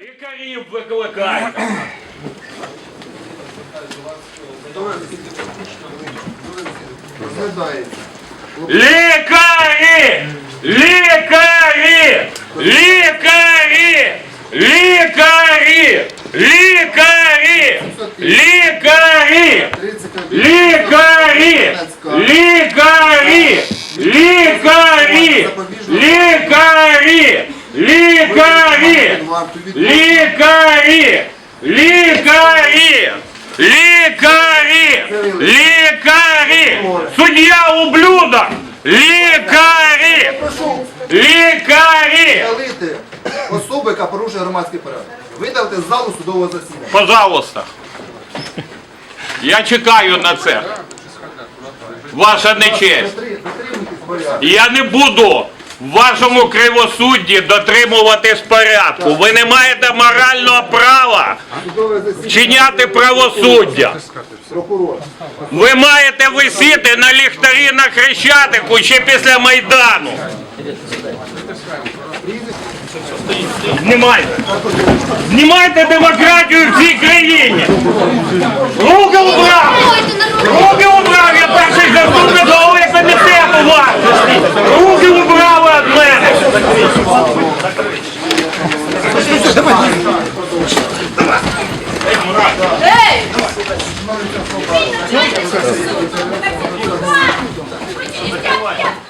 Лікарів викликайте. Розглядається. Лікарі! Лікарі! Лікарі! Лікарі! Лікарі! Лікарі! 31. Лікарі! Лікарі! Лікарі! Лікарі! Лікарі! Лікарі! Лікарі! Лікарі! Лікарі! Суддя ублюдок! Лікарі! Лікарі! особу, яка порушує громадський порядок. Видалити з залу судового засідання. Пожалуйста. Я чекаю на це. Ваша нечесть. Я не буду в вашому кривосудді дотримуватись порядку. Ви не маєте морального права вчиняти правосуддя. Ви маєте висіти на ліхтарі на Хрещатику ще після Майдану. Знімайте. Знімайте демократію в цій країні. Руки убрати! Ей! Давай.